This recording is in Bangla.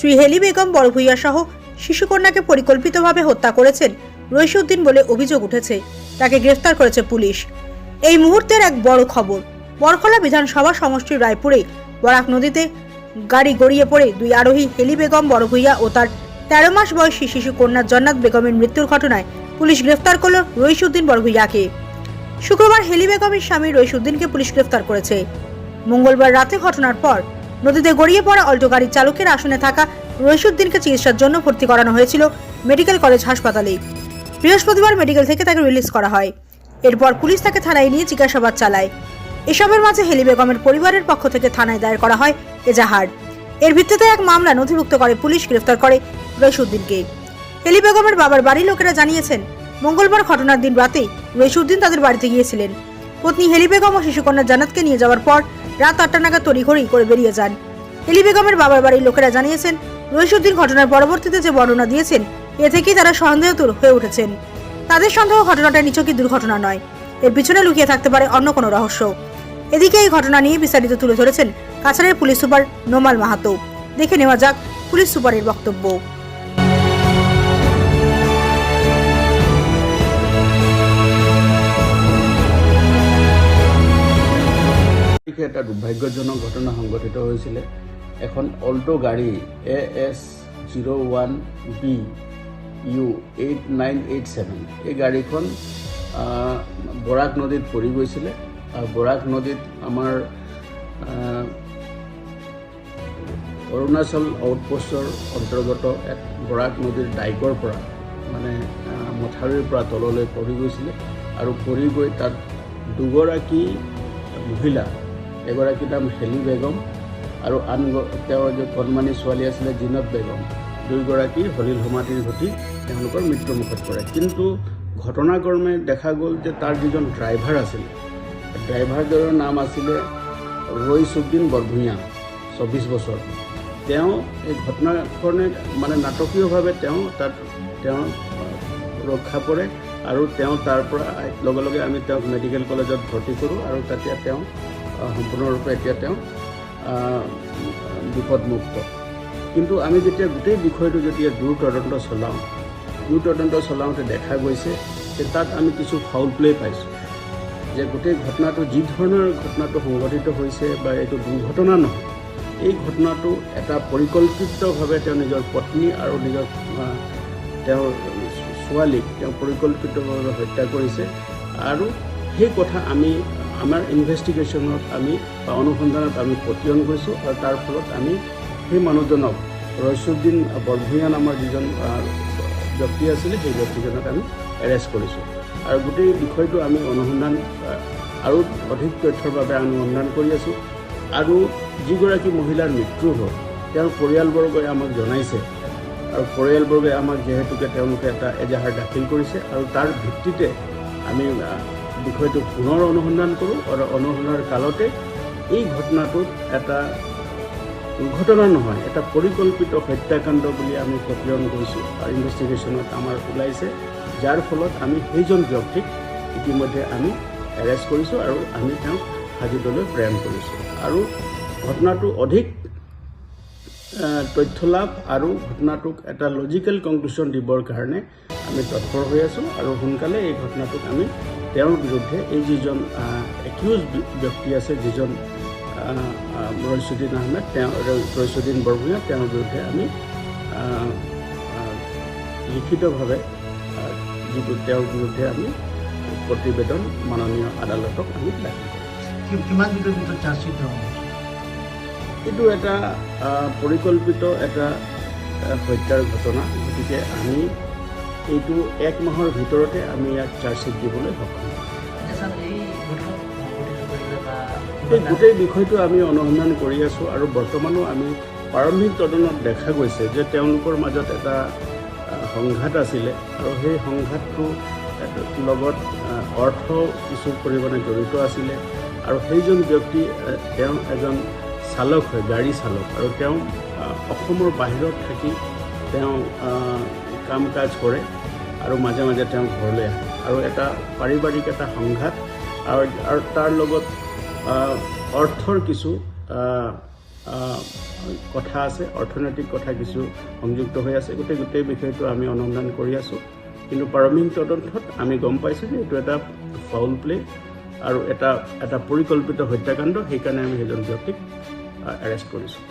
শ্রী হেলি বেগম, বড়ভূইয়া সহ শিশুকন্যাকে পরিকল্পিতভাবে হত্যা করেছেন রইসুদ্দিন বলে অভিযোগ উঠেছে। তাকে গ্রেফতার করেছে পুলিশ। এই মুহূর্তের এক বড় খবর, বরখলা বিধানসভা সমষ্টির রায়পুরে বরাক নদীতে গাড়ি গড়িয়ে পড়ে দুই আরোহী হেলি বেগম, বড়ভূইয়া ও তার তেরো মাস বয়সী শিশু কন্যা জন্নাত বেগমের মৃত্যুর ঘটনায় পুলিশ গ্রেফতার করল রইসুদ্দিন বড়ভূইয়াকে। শুক্রবার হেলি বেগমের স্বামী রইসুদ্দিনকে পুলিশ গ্রেফতার করেছে। মঙ্গলবার রাতে ঘটনার পর নদীতে গড়িয়ে পড়া অল্টো গাড়ির চালকের আসনে থাকা রইসুদ্দিনকে চিকিৎসার জন্য ভর্তি করানো হয়েছিল মেডিকেল কলেজ হাসপাতালে। বৃহস্পতিবার মেডিকেল থেকে তাকে রিলিজ করা হয়। এরপর পুলিশ তাকে থানায় নিয়ে জিজ্ঞাসাবাদ চালায়। এসবের মাঝে হেলি বেগমের পরিবারের পক্ষ থেকে থানায় দায়ের করা হয় এজাহার। এর ভিত্তিতে এক মামলা নথিভুক্ত করে পুলিশ গ্রেফতার করে রইসুদ্দিনকে হেলি বেগমের বাবার বাড়ির লোকেরা জানিয়েছেন, মঙ্গলবার ঘটনার দিন রাতে রইসুদ্দিন তাদের বাড়িতে গিয়েছিলেন। পত্নী হেলি বেগম ও শিশুকন্যা জানাতকে নিয়ে যাওয়ার পর রাত আটটা নাগাদ তড়িঘড়ি করে বেরিয়ে যান। এলি বেগমের বাবার বাড়ির লোকেরা জানিয়েছেন রইসুদ্দিন ঘটনার পরবর্তীতে যে বর্ণনা দিয়েছেন, এ থেকেই তারা সন্দেহতুর হয়ে উঠেছেন। তাদের সন্দেহ ঘটনাটা নিচকি দুর্ঘটনা নয়। এর পিছনে লুকিয়ে থাকতে পারে অন্য কোনো রহস্য। এদিকে এই ঘটনা নিয়ে বিস্তারিত তুলে ধরেছেন কাছাড়ের পুলিশ সুপার নোমাল মাহাতো। দেখে নেওয়া যাক পুলিশ সুপারের বক্তব্য। তাৰিখে এটা দুৰ্ভাগ্যজনক ঘটনা সংঘটিত হৈছিলে। এখন অল্টো গাড়ী A S zero' one B U eight nine eight seven এই গাড়ীখন বৰাক নদীত পৰি গৈছিলে। আৰু বৰাক নদীত আমাৰ অৰুণাচল আউটপোষ্টৰ অন্তৰ্গত এক বৰাক নদীৰ ডাইকৰ পৰা মানে মথাউৰিৰ পৰা তললৈ পৰি গৈছিলে। আৰু পৰি গৈ তাত দুগৰাকী মহিলা এগৰাকী নাম হেলি বেগম আৰু আন তেওঁৰ যে কণমানি ছোৱালী আছিলে জিনত বেগম দুয়োগৰাকী হলিল সমাধিৰ ঘটি তেওঁলোকৰ মৃত্যুমুখত পৰে। কিন্তু ঘটনাক্ৰমে দেখা গ'ল যে তাৰ যিজন ড্ৰাইভাৰ আছিল, ড্ৰাইভাৰজনৰ নাম আছিলে ৰইচুদ্দিন বৰভূঞা চৌবিছ বছৰ। তেওঁ এই ঘটনাখনে মানে নাটকীয়ভাৱে তেওঁ তাত, তেওঁ ৰক্ষা পৰে আৰু তেওঁ তাৰ পৰা লগে লগে আমি তেওঁক মেডিকেল কলেজত ভৰ্তি কৰোঁ আৰু তাতে তেওঁ সম্পূৰ্ণৰূপে এতিয়া তেওঁ বিপদমুক্ত। কিন্তু আমি যেতিয়া গোটেই বিষয়টো যেতিয়া দূৰ তদন্ত চলাওঁ দূৰ তদন্ত চলাওঁতে দেখা গৈছে যে তাত আমি কিছু ফাউল প্লে পাইছোঁ। যে গোটেই ঘটনাটো যি ধৰণৰ ঘটনাটো সংঘটিত হৈছে বা এইটো দুৰ্ঘটনা নহয়, এই ঘটনাটো এটা পৰিকল্পিতভাৱে তেওঁ নিজৰ পত্নী আৰু নিজৰ তেওঁৰ ছোৱালীক তেওঁ পৰিকল্পিতভাৱে হত্যা কৰিছে। আৰু সেই কথা আমি আমাৰ ইনভেষ্টিগেশ্যনত আমি বা অনুসন্ধানত আমি পতিয়ন কৰিছোঁ আৰু তাৰ ফলত আমি সেই মানুহজনক ৰইচুদ্দিন বৰভূঞা নামৰ যিজন ব্যক্তি আছিলে, সেই ব্যক্তিজনক আমি এৰেষ্ট কৰিছোঁ। আৰু গোটেই বিষয়টো আমি অনুসন্ধান আৰু অধিক তথ্যৰ বাবে অনুসন্ধান কৰি আছোঁ। আৰু যিগৰাকী মহিলাৰ মৃত্যু হ'ল, তেওঁৰ পৰিয়ালবৰ্গই আমাক জনাইছে। আৰু পৰিয়ালবৰ্গে আমাক যিহেতুকে তেওঁলোকে এটা এজাহাৰ দাখিল কৰিছে আৰু তাৰ ভিত্তিতে আমি বিষয়টো পুনৰ অনুসন্ধান কৰোঁ আৰু অনুসন্ধানৰ কালতে এই ঘটনাটোত এটা দুৰ্ঘটনা নহয়, এটা পৰিকল্পিত হত্যাকাণ্ড বুলি আমি পতিয়ন কৰিছোঁ আৰু ইনভেষ্টিগেশ্যনত আমাৰ ওলাইছে, যাৰ ফলত আমি সেইজন ব্যক্তিক ইতিমধ্যে আমি এৰেষ্ট কৰিছোঁ আৰু আমি তেওঁক হাজোতলৈ প্ৰেৰণ কৰিছোঁ। আৰু ঘটনাটো অধিক তথ্য লাভ আৰু ঘটনাটোক এটা লজিকেল কনক্লুশ্যন দিবৰ কাৰণে আমি তৎপৰ হৈ আছোঁ আৰু সোনকালে এই ঘটনাটোক আমি তেওঁৰ বিৰুদ্ধে এই যিজন একিউজ ব্যক্তি আছে যিজন ৰইচুদ্দিন আহমেদ তেওঁ ৰই- ৰইচুদ্দিন বৰভূঞা তেওঁৰ বিৰুদ্ধে আমি লিখিতভাৱে যিটো তেওঁৰ বিৰুদ্ধে আমি প্ৰতিবেদন মাননীয় আদালতক আমি দাখিল কৰিম। কিমান দিনৰ ভিতৰত চাৰ্জশ্বিট এইটো এটা পৰিকল্পিত এটা হত্যাৰ ঘটনা। গতিকে আমি এইটো এক মাহৰ ভিতৰতে আমি ইয়াক চাৰ্জশ্বিট দিবলৈ সক্ষম এই গোটেই বিষয়টো আমি অনুসন্ধান কৰি আছোঁ আৰু বৰ্তমানো আমি প্ৰাৰম্ভিক তদন্তত দেখা গৈছে যে তেওঁলোকৰ মাজত এটা সংঘাত আছিলে আৰু সেই সংঘাতটো লগত অৰ্থ কিছু পৰিমাণে জড়িত আছিলে আৰু সেইজন ব্যক্তি তেওঁ এজন চালক হয় গাড়ী চালক আৰু তেওঁ অসমৰ বাহিৰত থাকি তেওঁ কাম কাজ কৰে আৰু মাজে মাজে তেওঁ ঘৰলৈ আহে আৰু এটা পাৰিবাৰিক এটা সংঘাত। আৰু আৰু তাৰ লগত অৰ্থৰ কিছু কথা আছে অৰ্থনৈতিক কথা কিছু সংযুক্ত হৈ আছে। গতিকে গোটেই বিষয়টো আমি অনুসন্ধান কৰি আছোঁ। কিন্তু প্ৰাৰম্ভিক তদন্তত আমি গম পাইছোঁ যে এইটো এটা ফাউল প্লে আৰু এটা এটা পৰিকল্পিত হত্যাকাণ্ড। সেইকাৰণে আমি সেইজন ব্যক্তিক এৰেষ্ট কৰিছোঁ।